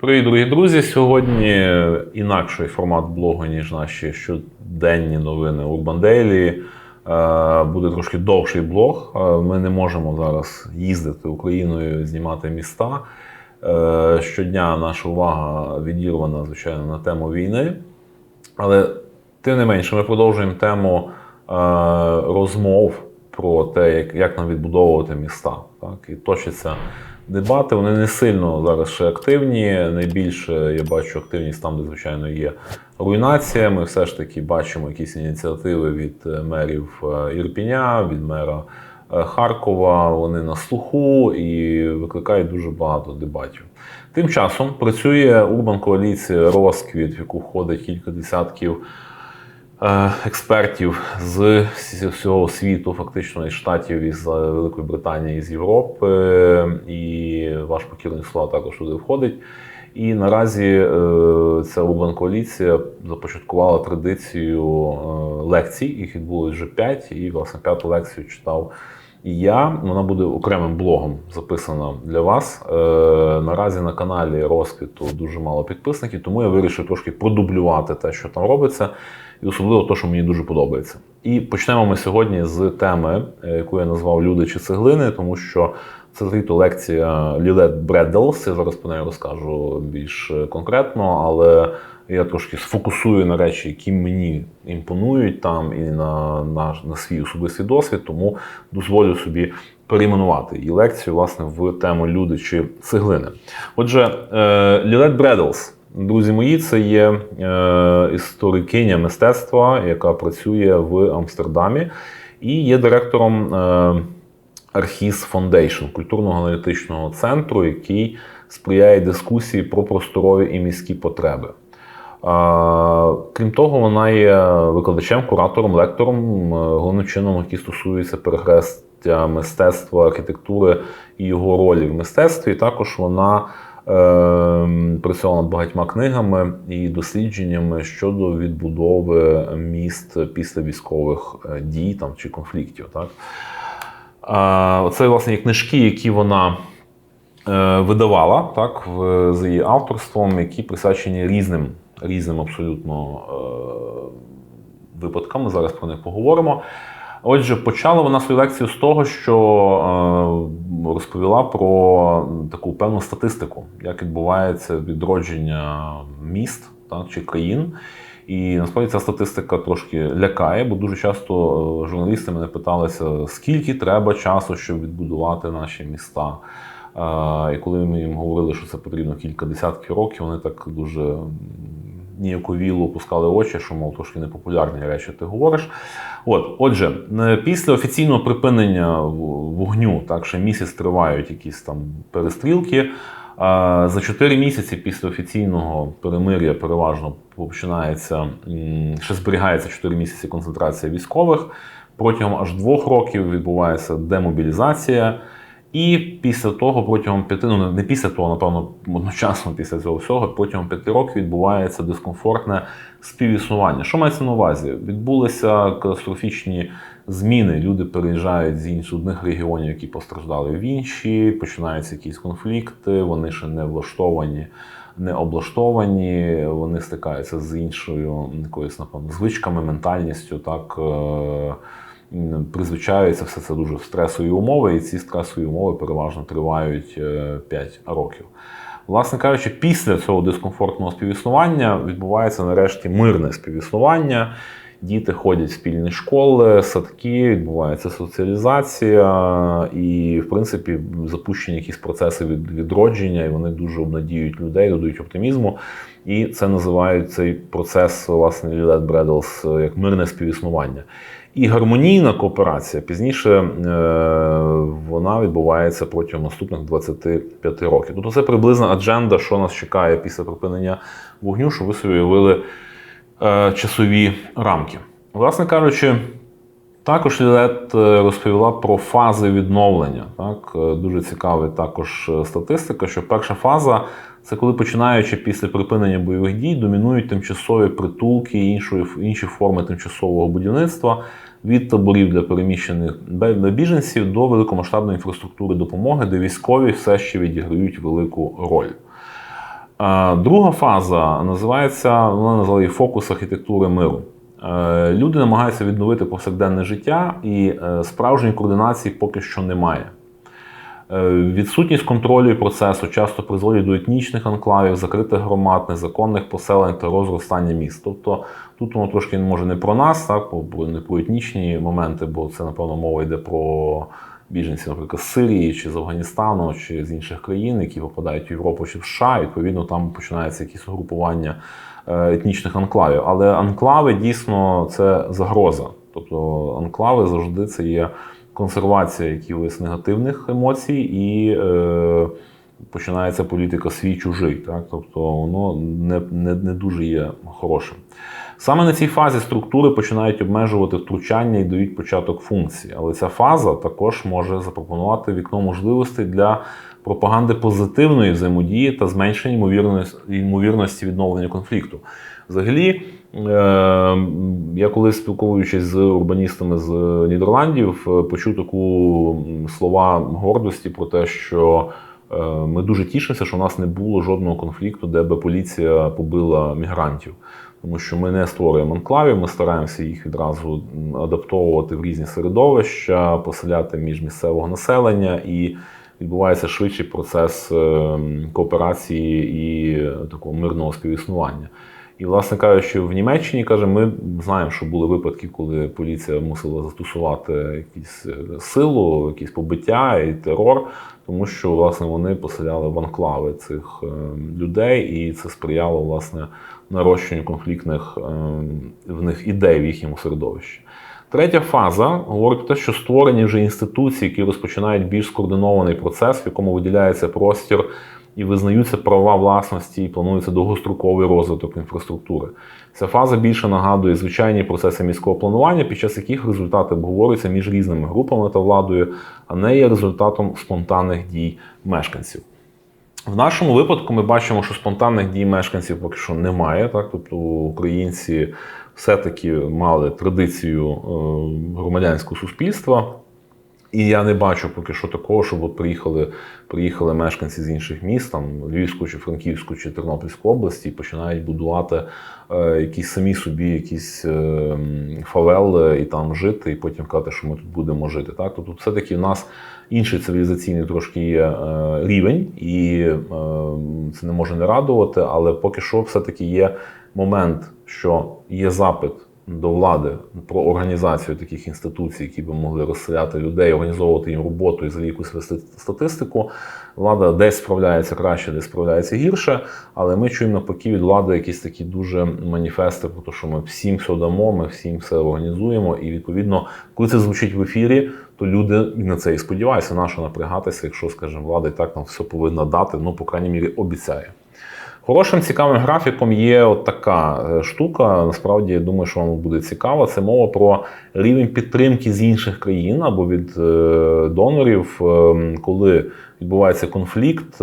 Привіт, дорогі друзі! Сьогодні інакший формат блогу, ніж наші щоденні новини Urban Daily. Е, Буде трошки довший блог. Е, Ми не можемо зараз їздити Україною, знімати міста. Е, Щодня наша увага відірвана, звичайно, на тему війни. Але тим не менше, ми продовжуємо тему е, розмов про те, як, нам відбудовувати міста. Так? І точаться дебати. Вони не сильно зараз ще активні. Найбільше я бачу активність там, де, звичайно, є руйнація. Ми все ж таки бачимо якісь ініціативи від е, мерів е, Ірпіня, від мера е, Харкова. Вони на слуху і викликають дуже багато дебатів. Тим часом працює Урбан коаліція Розквіт, в яку входить кілька десятків експертів з всього світу, фактично із штатів, із е, Великої Британії, з Європи, і ваш покірний слова також туди входить. І наразі е, ця Урбан коаліція започаткувала традицію е, лекцій. Їх відбулось вже п'ять, і власне п'яту лекцію читав і я. Вона буде окремим блогом записана для вас. Е, наразі на каналі Розквіту дуже мало підписників, тому я вирішив трошки продублювати те, що там робиться, і особливо те, що мені дуже подобається. І почнемо ми сьогодні з теми, е, яку я назвав Люди чи цеглини, тому що це звіту лекція Лілет Бредделс. Я зараз про неї розкажу більш конкретно, але я трошки сфокусую на речі, які мені імпонують там і на, на, на свій особистий досвід, тому дозволю собі перейменувати її лекцію власне в тему люди чи цеглини. Отже, е, Лілет Бреддлс, друзі мої, це є е, історикиня мистецтва, яка працює в Амстердамі і є директором. Е, Архіз Фондейшн культурно-аналітичного центру, який сприяє дискусії про просторові і міські потреби. Крім того, вона є викладачем, куратором, лектором, е, головним чином, який стосується перехрестя мистецтва, архітектури і його ролі в мистецтві. Також вона е, працювала над багатьма книгами і дослідженнями щодо відбудови міст після військових е, дій там, чи конфліктів. Так? Це власне книжки, які вона е, видавала так, з її авторством, які присвячені різним різним абсолютно е, випадкам. Ми зараз про них поговоримо. Отже, почала вона свою лекцію з того, що е, розповіла про таку певну статистику, як відбувається відродження міст так, чи країн. І насправді ця статистика трошки лякає, бо дуже часто е, журналісти мене питалися, скільки треба часу, щоб відбудувати наші міста. І коли ми їм говорили, що це потрібно кілька десятків років, вони так дуже ніяковіло опускали очі, що, мов, трошки непопулярні речі ти говориш. От, Отже, е, після офіційного припинення вогню, так ще місяць тривають якісь там перестрілки. За 4 місяці після офіційного перемир'я переважно починається ще зберігається 4 місяці концентрація військових. Протягом аж двох років відбувається демобілізація. І після того, протягом п'яти, ну не після того, напевно, одночасно після цього всього, протягом п'яти років відбувається дискомфортне співіснування. Що мається на увазі? Відбулися катастрофічні зміни. Люди переїжджають з інших одних регіонів, які постраждали в інші, починаються якісь конфлікти, вони ще не влаштовані, не облаштовані, вони стикаються з іншою якоюсь, напевно, звичками, ментальністю. так. Призвичаються все це дуже в стресові умови, і ці стресові умови переважно тривають 5 е, років. Власне кажучи, після цього дискомфортного співіснування відбувається нарешті мирне співіснування. Діти ходять в спільні школи, садки, відбувається соціалізація, і, в принципі, запущені якісь процеси від відродження, і вони дуже обнадіють людей, додають оптимізму. І це називають цей процес, власне, Лілет Бредлс як мирне співіснування. І гармонійна кооперація пізніше е, вона відбувається протягом наступних 25 років. Тобто це приблизна адженда, що нас чекає після припинення вогню, що ви собі уявили е, часові рамки. Власне кажучи, також Лілет е, розповіла про фази відновлення. Так? Дуже цікава також статистика, що перша фаза це коли починаючи після припинення бойових дій, домінують тимчасові притулки і інші, інші форми тимчасового будівництва від таборів для переміщених біженців до великомасштабної інфраструктури допомоги, де військові все ще відіграють велику роль. Друга фаза називається вона називає фокус архітектури миру. Е, Люди намагаються відновити повсякденне життя, і е, справжньої координації поки що немає. Е, Відсутність контролю і процесу часто призводить до етнічних анклавів, закритих громад, незаконних поселень та розростання міст. Тобто тут воно трошки може не про нас, так, бо не про етнічні моменти, бо це, напевно, мова йде про біженців, наприклад, з Сирії чи з Афганістану, чи з інших країн, які попадають в Європу чи в США. Відповідно, там починається якісь угрупування е, етнічних анклавів. Але анклави дійсно це загроза. Тобто анклави завжди це є консервація якихось негативних емоцій і е, починається політика свій чужий. Так? Тобто воно не, не, не дуже є хорошим. Саме на цій фазі структури починають обмежувати втручання і дають початок функції. Але ця фаза також може запропонувати вікно можливостей для пропаганди позитивної взаємодії та зменшення ймовірності, відновлення конфлікту. Взагалі, е, я коли спілкуючись з урбаністами з Нідерландів, е, почув таку слова гордості про те, що е, ми дуже тішимося, що у нас не було жодного конфлікту, де би поліція побила мігрантів. Тому що ми не створюємо анклавів, ми стараємося їх відразу адаптовувати в різні середовища, поселяти між місцевого населення і відбувається швидший процес е, кооперації і такого мирного співіснування. І, власне кажучи, в Німеччині каже, ми знаємо, що були випадки, коли поліція мусила застосувати якісь е, силу, якісь побиття і терор, тому що власне вони поселяли в анклави цих е, людей, і це сприяло власне нарощенню конфліктних е, в них ідей в їхньому середовищі. Третя фаза говорить про те, що створені вже інституції, які розпочинають більш скоординований процес, в якому виділяється простір і визнаються права власності, і планується довгостроковий розвиток інфраструктури. Ця фаза більше нагадує звичайні процеси міського планування, під час яких результати обговорюються між різними групами та владою, а не є результатом спонтанних дій мешканців. В нашому випадку ми бачимо, що спонтанних дій мешканців поки що немає. Так? Тобто українці все-таки мали традицію е, громадянського суспільства. І я не бачу поки що такого, щоб от приїхали, приїхали мешканці з інших міст, там Львівську чи Франківську чи Тернопільську області, і починають будувати е, якісь самі собі якісь е, фавели і там жити, і потім казати, що ми тут будемо жити. Так? Тобто, все-таки в нас інший цивілізаційний трошки є е, рівень, і е, це не може не радувати, але поки що все-таки є момент, що є запит до влади про організацію таких інституцій, які би могли розселяти людей, організовувати їм роботу і взагалі якусь статистику. Влада десь справляється краще, десь справляється гірше. Але ми чуємо навпаки від влади якісь такі дуже маніфести, про те, що ми всім все дамо, ми всім все організуємо. І відповідно, коли це звучить в ефірі, то люди на це і сподіваються, на що напрягатися, якщо, скажімо, влада і так нам все повинна дати, ну, по крайній мірі, обіцяє. Хорошим цікавим графіком є от така е, штука. Насправді, я думаю, що вам буде цікаво. Це мова про рівень підтримки з інших країн або від е, донорів, е, коли відбувається конфлікт.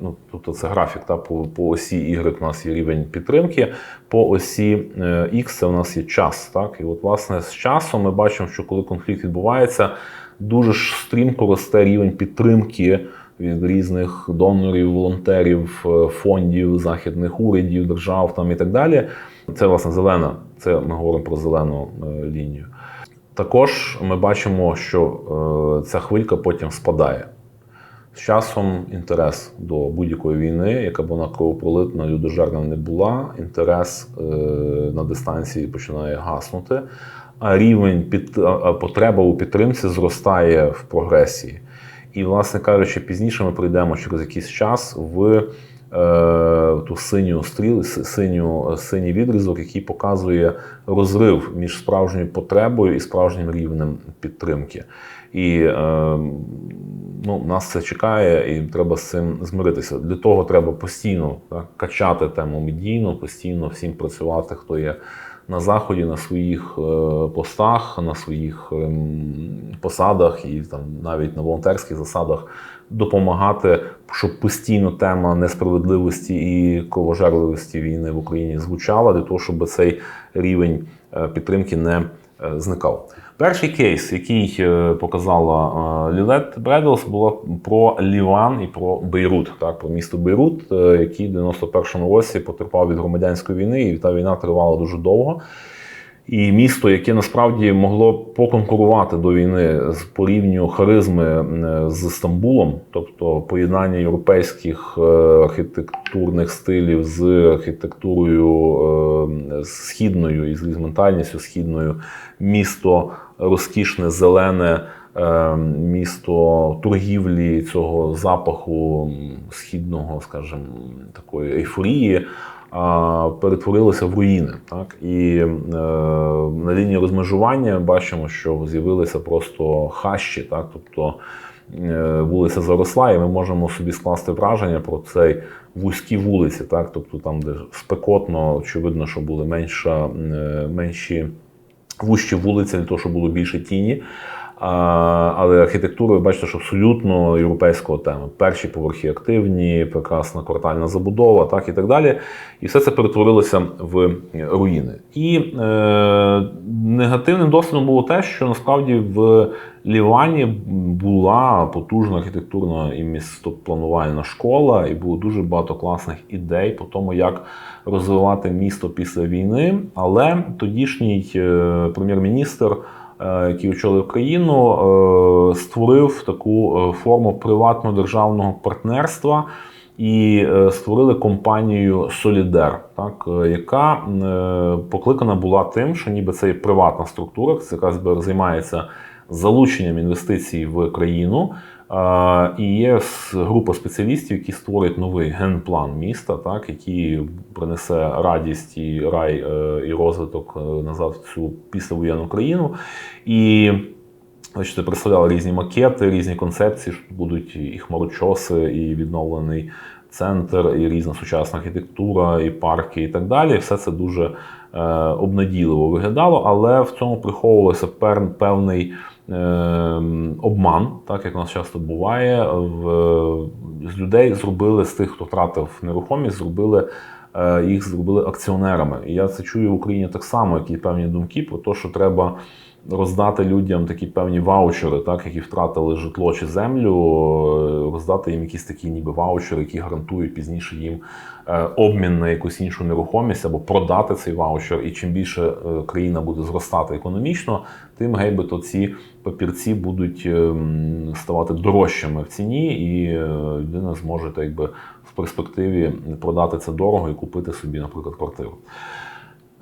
Ну, тобто це графік. Та, по, по осі Y у нас є рівень підтримки, по осі X це у нас є час. Так? І от, власне, з часом ми бачимо, що коли конфлікт відбувається, дуже стрімко росте рівень підтримки від різних донорів, волонтерів, е, фондів, західних урядів, держав там і так далі. Це власне зелена. Це ми говоримо про зелену е, лінію. Також ми бачимо, що е, ця хвилька потім спадає. З часом інтерес до будь-якої війни, яка б вона кровопролитна, людожерна не була, інтерес е, на дистанції починає гаснути, а рівень під, потреба у підтримці зростає в прогресії. І, власне кажучи, пізніше ми прийдемо через якийсь час в е, ту синю стріл, синю, синій відрізок, який показує розрив між справжньою потребою і справжнім рівнем підтримки. І е, ну, нас це чекає, і треба з цим змиритися. Для того треба постійно так, качати тему медійну, постійно всім працювати, хто є на заході, на своїх е, постах, на своїх ем, посадах і там навіть на волонтерських засадах допомагати, щоб постійно тема несправедливості і кровожерливості війни в Україні звучала, для того, щоб цей рівень е, підтримки не е, зникав. Перший кейс, який е, показала е, Лілет Бредлс, було про Ліван і про Бейрут, так, про місто Бейрут, е, який в 91-му році потерпав від громадянської війни, і та війна тривала дуже довго. І місто, яке насправді могло поконкурувати до війни з по рівню харизми з Стамбулом, тобто поєднання європейських архітектурних стилів з архітектурою східною і з ментальністю східною, місто розкішне, зелене. е, Місто торгівлі цього запаху східного, скажімо, такої ейфорії, а, перетворилися в руїни. Так? І е, на лінії розмежування бачимо, що з'явилися просто хащі, так? тобто е, вулиця заросла, і ми можемо собі скласти враження про цей вузькі вулиці, так? тобто там, де спекотно, очевидно, що були менша, е, менші вущі вулиці, для того, щоб було більше тіні. А, але архітектура, ви бачите, що абсолютно європейського теми. Перші поверхи активні, прекрасна квартальна забудова, так і так далі. І все це перетворилося в руїни. І е, негативним досвідом було те, що насправді в Лівані була потужна архітектурна і містопланувальна школа, і було дуже багато класних ідей по тому, як розвивати місто після війни. Але тодішній е, прем'єр-міністр е, який очолив країну, е, створив таку форму приватно-державного партнерства і створили компанію Солідер, так, яка покликана була тим, що ніби це є приватна структура, це яка збер- залученням інвестицій в країну. І є група спеціалістів, які створять новий генплан міста, так, який принесе радість і рай е, і розвиток е, назад в цю післявоєнну країну. І Бачите, представляли різні макети, різні концепції, що будуть і хмарочоси, і відновлений центр, і різна сучасна архітектура, і парки, і так далі. Все це дуже е, обнадійливо виглядало, але в цьому приховувався певний обман, так як у нас часто буває. В, з людей зробили з тих, хто втратив нерухомість, зробили. е, Їх зробили акціонерами. І я це чую в Україні так само, які певні думки про те, що треба роздати людям такі певні ваучери, так, які втратили житло чи землю, е, роздати їм якісь такі ніби ваучери, які гарантують пізніше їм е, обмін на якусь іншу нерухомість або продати цей ваучер. І чим більше е, країна буде зростати економічно, тим гейбито ці папірці будуть ставати дорожчими в ціні, і людина зможе так якби в перспективі продати це дорого і купити собі, наприклад, квартиру.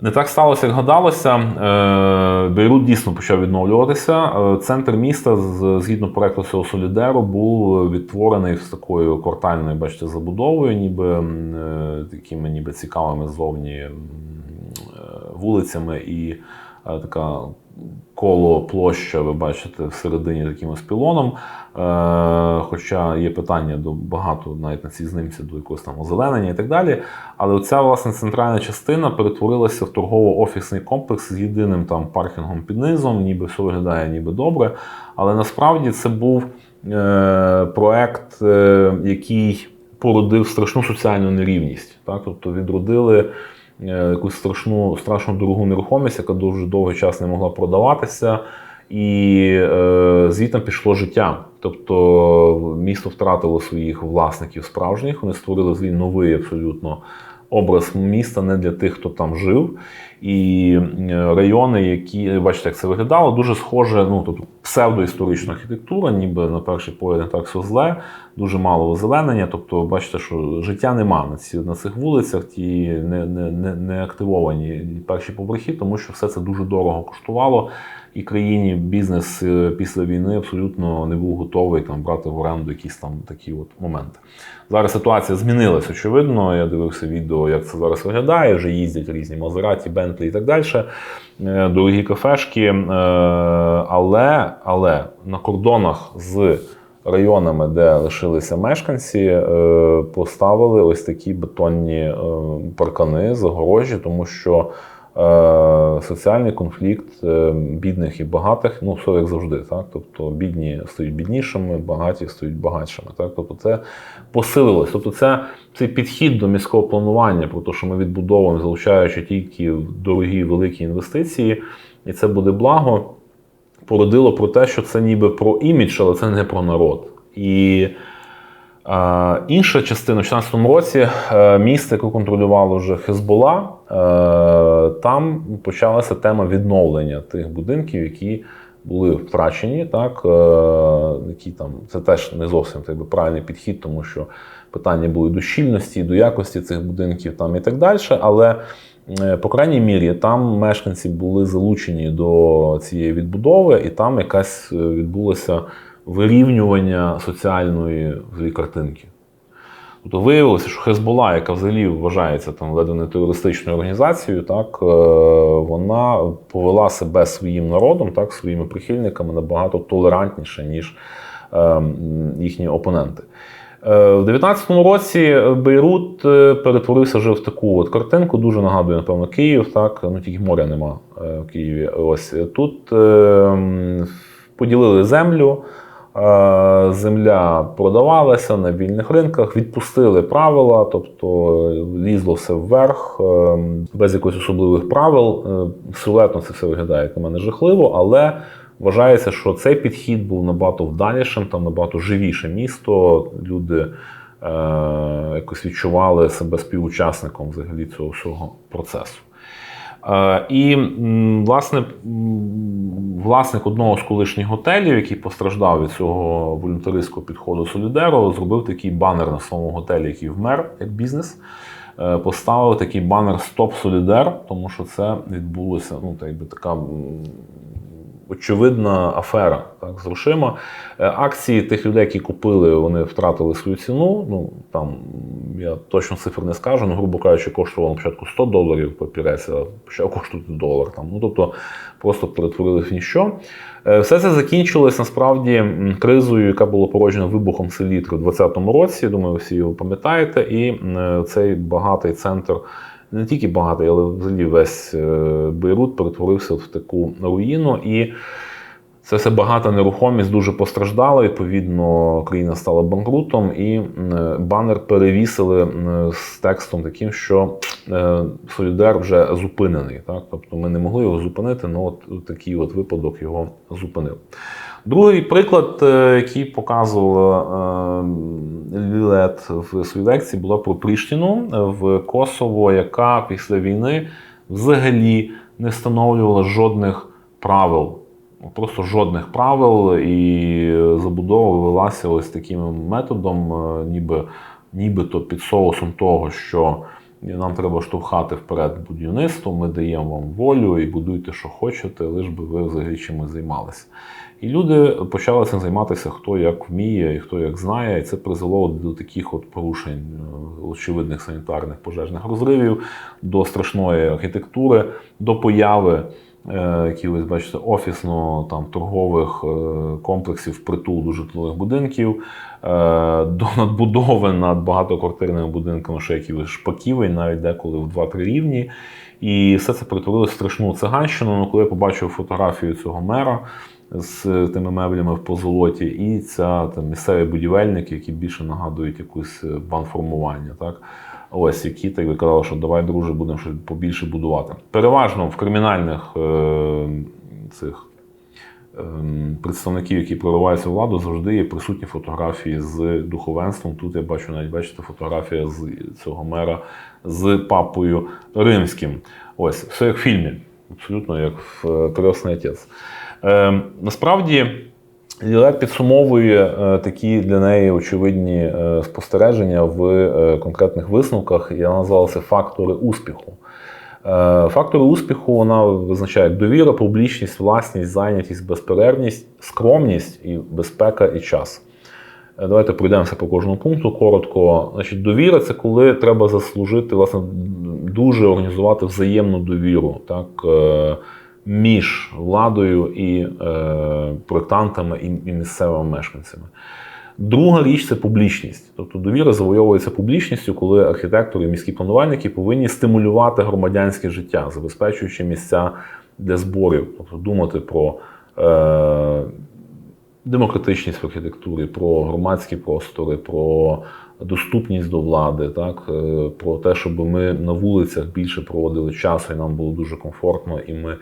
Не так сталося, як гадалося. Е, Бейрут дійсно почав відновлюватися. Е, Центр міста, згідно проекту цього Солідеру, був відтворений з такою квартальною, бачите, забудовою, ніби е, такими ніби цікавими ззовні е, вулицями і така коло площа, ви бачите, всередині таким ось пілоном. Е, Хоча є питання до багато навіть на цій знімці до якогось там озеленення і так далі. Але оця власне центральна частина перетворилася в торгово-офісний комплекс з єдиним там паркінгом під низом, ніби все виглядає ніби добре. Але насправді це був е, проект, е, який породив страшну соціальну нерівність. Так? Тобто відродили якусь страшну, страшну дорогу нерухомість, яка дуже довгий час не могла продаватися. І е, звідти пішло життя. Тобто місто втратило своїх власників справжніх, вони створили свій новий абсолютно образ міста не для тих, хто там жив. І е, райони, які бачите, як це виглядало, дуже схоже, ну тобто псевдоісторична архітектура, ніби на перший погляд не так все зле, дуже мало озеленення. Тобто, бачите, що життя нема на ці на цих вулицях, ті не, не, не, не активовані перші поверхи, тому що все це дуже дорого коштувало. І країні бізнес е, після війни абсолютно не був готовий там брати в оренду якісь там такі от моменти. Зараз ситуація змінилась, очевидно. Я дивився відео, як це зараз виглядає. Вже їздять різні Мазераті, Бентлі і так далі. Е, Дорогі кафешки. Е, Але, але на кордонах з районами, де лишилися мешканці, е, поставили ось такі бетонні паркани, загорожі, тому що. Е, Соціальний конфлікт е, бідних і багатих, ну все як завжди, так. Тобто бідні стають біднішими, багаті стають багатшими. Так, тобто це посилилось. Тобто, це цей підхід до міського планування, про те, що ми відбудовуємо, залучаючи тільки дорогі великі інвестиції, і це буде благо. породило про те, що це ніби про імідж, але це не про народ. І е, інша частина в 2016 році е, місце, яке контролювало вже Хезбола, там почалася тема відновлення тих будинків, які були втрачені. Так, е, які там, це теж не зовсім би, правильний підхід, тому що питання були до щільності, до якості цих будинків там, і так далі. Але Е, по крайній мірі, там мешканці були залучені до цієї відбудови, і там якась е, відбулося вирівнювання соціальної картинки. Тобто виявилося, що Хезбола, яка взагалі вважається там ледве не терористичною організацією, так е, вона повела себе своїм народом, так, своїми прихильниками набагато толерантніше, ніж ем, їхні опоненти. Е, в 19-му році Бейрут е, перетворився вже в таку от картинку. Дуже нагадує, напевно, Київ. Так, ну тільки моря нема в Києві. Ось тут поділили землю. Земля продавалася на вільних ринках, відпустили правила, тобто лізло все вверх, без якихось особливих правил. Силуетно це все виглядає як на мене жахливо, але Вважається, що цей підхід був набагато вдалішим, там набагато живіше місто. Люди е, якось відчували себе співучасником взагалі цього всього процесу. Е, І, власне, власник одного з колишніх готелів, який постраждав від цього волюнтаристського підходу Солідеро, зробив такий банер на своєму готелі, який вмер як бізнес. Е, поставив такий банер Стоп Солідер, тому що це відбулося ну, так би така очевидна афера так, з грошима. Е, акції тих людей, які купили, вони втратили свою ціну. Ну там я точно цифр не скажу, ну, грубо кажучи, коштувало на початку 100 доларів папірець, а почав коштувати долар. Там. Ну, Тобто просто перетворили в ніщо. Е, все це закінчилось насправді кризою, яка була породжена вибухом селітри у 2020 році. Думаю, всі його пам'ятаєте. І е, цей багатий центр не тільки багатий, але взагалі весь е, Бейрут перетворився в таку руїну. І це все багата нерухомість дуже постраждала. Відповідно, країна стала банкрутом, і банер перевісили з текстом таким, що е, Солідер вже зупинений. Так? Тобто ми не могли його зупинити, але от такий от випадок його зупинив. Другий приклад, е, який показувала е, Лілет в своїй лекції, була про Пріштіну в Косово, яка після війни взагалі не встановлювала жодних правил. Просто жодних правил, і забудова велася ось таким методом, е, ніби нібито під соусом того, що нам треба штовхати вперед будівництво, ми даємо вам волю і будуйте, що хочете, лиш би ви взагалі чимось займалися. І люди почали цим займатися хто як вміє і хто як знає. І це призвело до таких от порушень е, очевидних санітарних пожежних розривів, до страшної архітектури, до появи якихось, бачите, офісно там торгових е, комплексів притул до житлових будинків, до надбудови над багатоквартирними будинками ще якихось шпаків, і навіть деколи в 2-3 рівні. І все це перетворилося в страшну циганщину. Ну, коли я побачив фотографію цього мера з тими меблями в позолоті, і ця там, місцеві будівельники, які більше нагадують якусь е, банформування. Так? Ось які так би казали, що давай, друже, будемо щось побільше будувати. Переважно в кримінальних е, цих е, представників, які прориваються владу, завжди є присутні фотографії з духовенством. Тут я бачу навіть бачите, фотографія з цього мера з папою римським. Ось все як в фільмі, абсолютно як в Кресний. Е, Насправді Лілет підсумовує е, такі для неї очевидні е, спостереження в е, конкретних висновках. Я назвала це фактори успіху. Фактори успіху вона визначає довіра, публічність, власність, зайнятість, безперервність, скромність і безпека і час. Давайте пройдемося по кожному пункту коротко. Значить, Довіра це коли треба заслужити, власне, дуже організувати взаємну довіру. Так? Між владою і е, проєктантами і, і місцевими мешканцями. Друга річ це публічність. Тобто довіра завойовується публічністю, коли архітектори і міські планувальники повинні стимулювати громадянське життя, забезпечуючи місця для зборів, тобто думати про е, демократичність в архітектурі, про громадські простори, про доступність до влади, так е, про те, щоб ми на вулицях більше проводили часу, і нам було дуже комфортно, і ми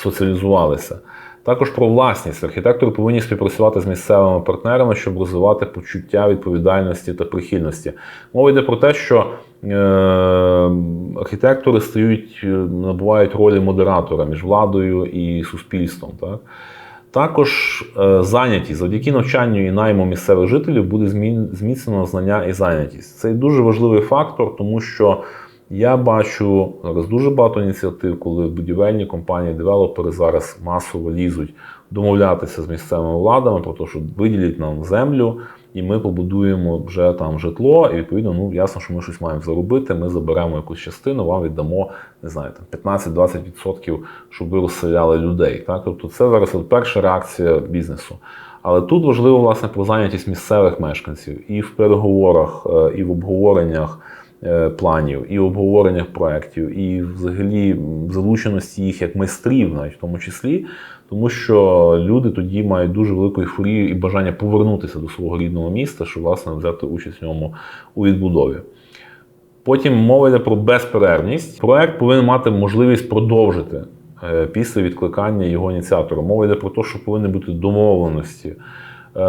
соціалізувалися. Також про власність. Архітектори повинні співпрацювати з місцевими партнерами, щоб розвивати почуття відповідальності та прихильності. Мова йде про те, що е, архітектори стають, е, набувають ролі модератора між владою і суспільством. Так? Також е, зайнятість завдяки навчанню і найму місцевих жителів буде зміцнено знання і зайнятість. Це дуже важливий фактор, тому що я бачу зараз дуже багато ініціатив, коли будівельні компанії, девелопери зараз масово лізуть домовлятися з місцевими владами про те, що виділіть нам землю, і ми побудуємо вже там житло. І відповідно, ну ясно, що ми щось маємо заробити. Ми заберемо якусь частину, вам віддамо не знаю, там 15-20%, щоб ви розселяли людей. Так, тобто, це зараз от перша реакція бізнесу. Але тут важливо власне про зайнятість місцевих мешканців і в переговорах, е, і в обговореннях планів, і в обговореннях проєктів, і взагалі залученості їх як майстрів, навіть в тому числі, тому що люди тоді мають дуже велику ейфорію і бажання повернутися до свого рідного міста, щоб власне взяти участь в ньому у відбудові. Потім мова йде про безперервність. Проект повинен мати можливість продовжити е, після відкликання його ініціатора. Мова йде про те, що повинні бути домовленості. Е,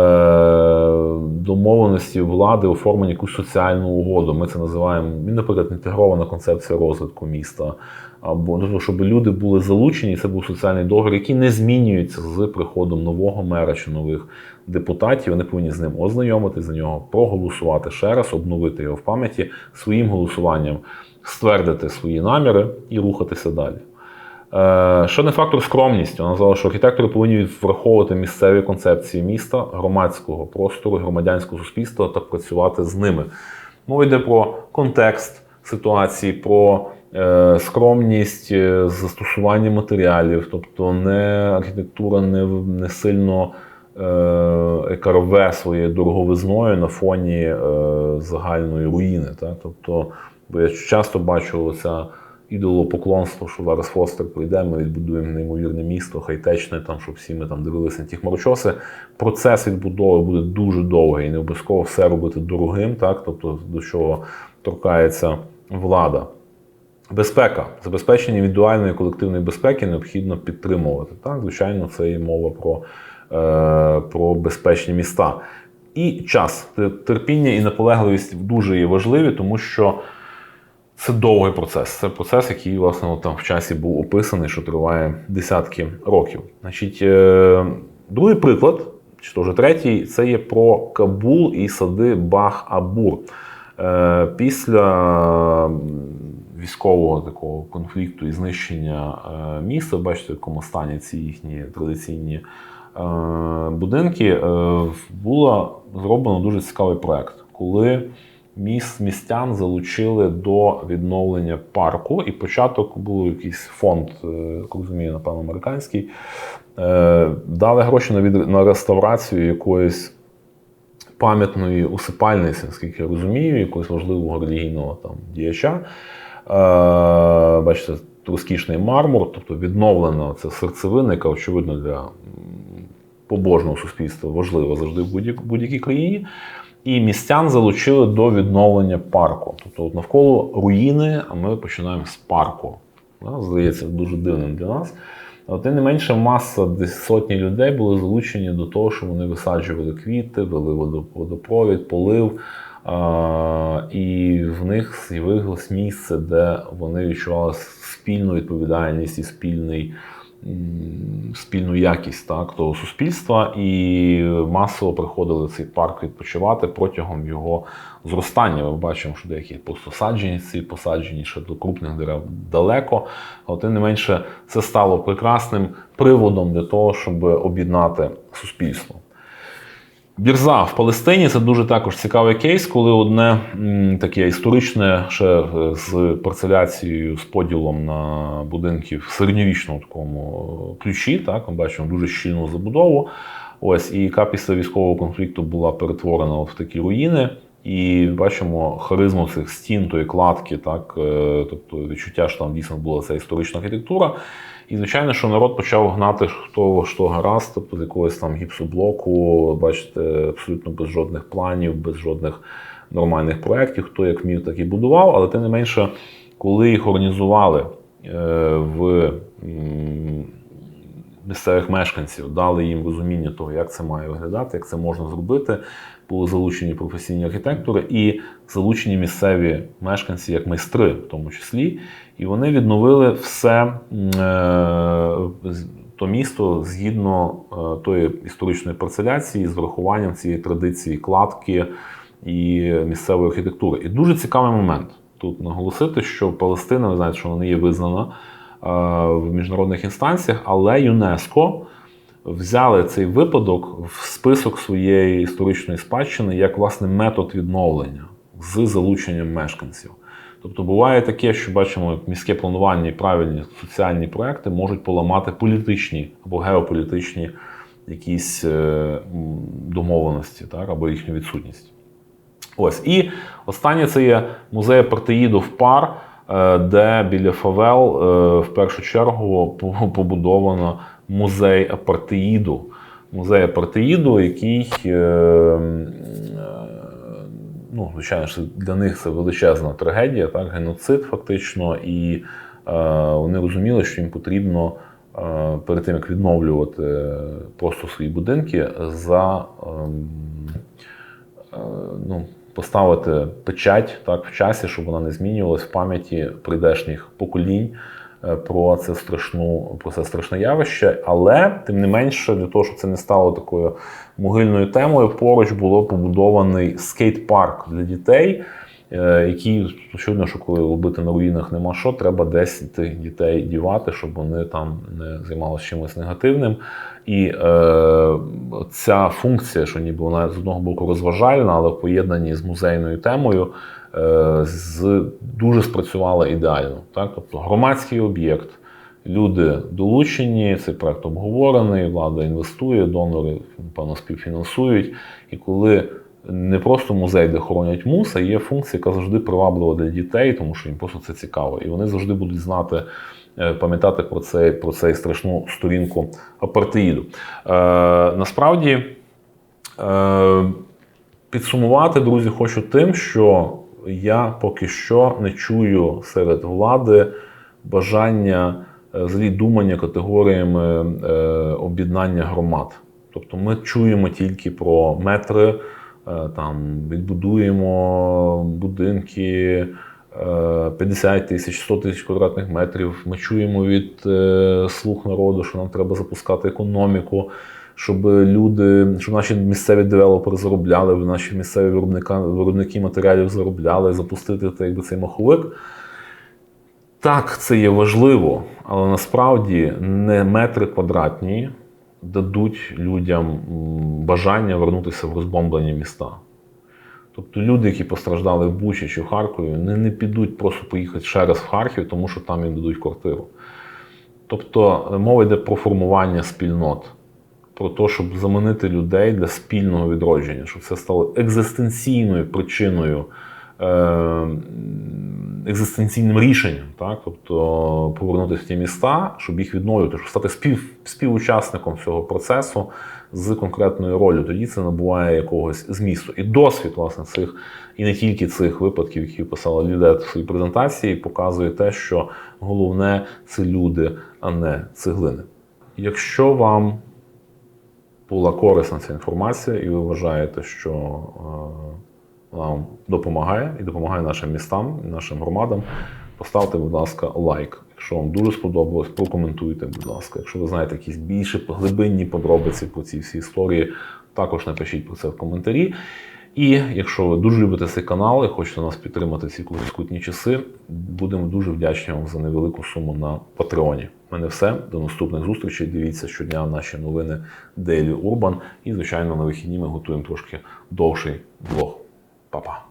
Домовленості влади оформлені якусь соціальну угоду. Ми це називаємо, наприклад, інтегрована концепція розвитку міста. Або ну, щоб люди були залучені, це був соціальний договір, який не змінюється з приходом нового мера чи нових депутатів. Вони повинні з ним ознайомитися за нього, проголосувати ще раз, обновити його в пам'яті своїм голосуванням, ствердити свої наміри і рухатися далі. Е, Ще не фактор скромність. Вона назвала, що архітектори повинні враховувати місцеві концепції міста, громадського простору, громадянського суспільства та працювати з ними. Мова йде про контекст ситуації, про е, скромність е, застосування матеріалів, тобто не архітектура не, не сильно е, яка рве своєю дороговизною на фоні загальної руїни. Так? Тобто, бо я часто бачу це ідолопоклонство, що зараз Фостер прийде, ми відбудуємо неймовірне місто, хай-течне, там, щоб всі ми там дивилися на ті хмарочоси. Процес відбудови буде дуже довгий, і не обов'язково все робити дорогим, так? тобто до чого торкається влада. Безпека, забезпечення індивідуальної колективної безпеки необхідно підтримувати. Так, звичайно, це є мова про, е, про безпечні міста. І час, терпіння і наполегливість дуже є важливі, тому що це довгий процес. Це процес, який, власне, там в часі був описаний, що триває десятки років. Значить, е, другий приклад, чи то вже третій, це є про Кабул і сади Бах-Абур. Е, Після військового такого конфлікту і знищення е, міста, бачите, в якому стані ці їхні традиційні будинки, було зроблено дуже цікавий проект, коли міс, містян залучили до відновлення парку, і початок був якийсь фонд, е, як розумію, напевно, американський. Е, Дали гроші на, від, на реставрацію якоїсь пам'ятної усипальниці, наскільки я розумію, якогось важливого релігійного там діяча. Е, Бачите, розкішний мармур, тобто відновлена ця серцевина, яка, очевидно, для побожного суспільства важлива завжди в будь-як- будь-якій країні. І містян залучили до відновлення парку. Тобто навколо руїни, а ми починаємо з парку. Да, Здається, дуже дивним для нас. Тим не менше, маса десь сотні людей були залучені до того, що вони висаджували квіти, вели водо- водопровід, полив. А, і в них з'явилось місце, де вони відчували спільну відповідальність і спільний, спільну якість так, того суспільства, і масово приходили в цей парк відпочивати протягом його зростання. Ми бачимо, що деякі посаджені ці посаджені ще до крупних дерев далеко. Але тим не менше, це стало прекрасним приводом для того, щоб об'єднати суспільство. Бірза в Палестині це дуже також цікавий кейс, коли одне таке історичне ще е, з парцеляцією, з поділом на будинки в середньовічному такому е, ключі. Так, ми бачимо дуже щільну забудову. Ось, і яка після військового конфлікту була перетворена от в такі руїни. І бачимо харизму цих стін, тої кладки, так, е, тобто відчуття, що там дійсно була ця історична архітектура. І, звичайно, що народ почав гнати хто що гаразд, тобто з якогось там гіпсоблоку, бачите, абсолютно без жодних планів, без жодних нормальних проєктів, хто як вмів, так і будував. Але тим не менше, коли їх організували е, в місцевих мешканців, дали їм розуміння того, як це має виглядати, як це можна зробити. Були залучені професійні архітектори і залучені місцеві мешканці як майстри, в тому числі. І вони відновили все е, то місто згідно е, тої історичної парцеляції з врахуванням цієї традиції кладки і місцевої архітектури. І дуже цікавий момент тут наголосити, що Палестина, ви знаєте, що вона не є визнана е, в міжнародних інстанціях, але ЮНЕСКО взяли цей випадок в список своєї історичної спадщини як власне метод відновлення з залученням мешканців. Тобто буває таке, що бачимо, як міське планування і правильні соціальні проекти можуть поламати політичні або геополітичні якісь е, домовленості, так, або їхню відсутність. Ось. І останнє це є музей апартеїду в пар, е, де біля Фавел е, в першу чергу побудовано музей апартеїду. Музей апартеїду, який, е, е, ну, звичайно, для них це величезна трагедія, так, геноцид фактично, і е, вони розуміли, що їм потрібно перед тим, як відновлювати просто свої будинки, за ем, ну, поставити печать так, в часі, щоб вона не змінювалась в пам'яті прийдешніх поколінь про це страшну, про це страшне явище. Але тим не менше, для того, щоб це не стало такою могильною темою, поруч було побудований скейт-парк для дітей. Е, Який очевидно, що коли робити на руїнах нема що, треба десь дітей дівати, щоб вони там не займалися чимось негативним. І е, ця функція, що ніби вона з одного боку розважальна, але в поєднанні з музейною темою, е, з, дуже спрацювала ідеально. Так? Тобто громадський об'єкт, люди долучені, цей проект обговорений, влада інвестує, донори, напевно, співфінансують. І коли не просто музей, де хоронять мус, а є функція, яка завжди приваблива для дітей, тому що їм просто це цікаво. І вони завжди будуть знати, е, пам'ятати про цей, про цей страшну сторінку апартеїду. Е, насправді, е, підсумувати, друзі, хочу тим, що я поки що не чую серед влади бажання е, взагалі думання категоріями е, об'єднання громад. Тобто ми чуємо тільки про метри, там відбудуємо будинки. е, 50 тисяч, 100 тисяч квадратних метрів. Ми чуємо від е, слуг народу, що нам треба запускати економіку, щоб люди, щоб наші місцеві девелопери заробляли, наші місцеві виробника, виробники матеріалів заробляли, запустити так, якби, цей маховик. Так, це є важливо, але насправді не метри квадратні дадуть людям бажання вернутися в розбомблені міста. Тобто люди, які постраждали в Бучі чи в Харкові, не, не підуть просто поїхати ще раз в Харків, тому що там їм дадуть квартиру. Тобто е, мова йде про формування спільнот, про те, щоб заманити людей для спільного відродження, щоб це стало екзистенційною причиною, екзистенційним рішенням, так? тобто повернутися в ті міста, щоб їх відновлювати, щоб стати спів, співучасником цього процесу з конкретною ролью. Тоді це набуває якогось змісту. І досвід, власне, цих, і не тільки цих випадків, які писала Лідет в своїй презентації, показує те, що головне це люди, а не цеглини. Якщо вам була корисна ця інформація, і ви вважаєте, що е, допомагає і допомагає нашим містам, нашим громадам, поставте, будь ласка, лайк. Якщо вам дуже сподобалось, прокоментуйте, будь ласка. Якщо ви знаєте якісь більше глибинні подробиці по цій всій історії, також напишіть про це в коментарі. І якщо ви дуже любите цей канал і хочете нас підтримати ці скутні часи, будемо дуже вдячні вам за невелику суму на Патреоні. У мене все. До наступних зустрічей. Дивіться щодня наші новини Daily Urban. І, звичайно, на вихідні ми готуємо трошки довший блог. Па-па!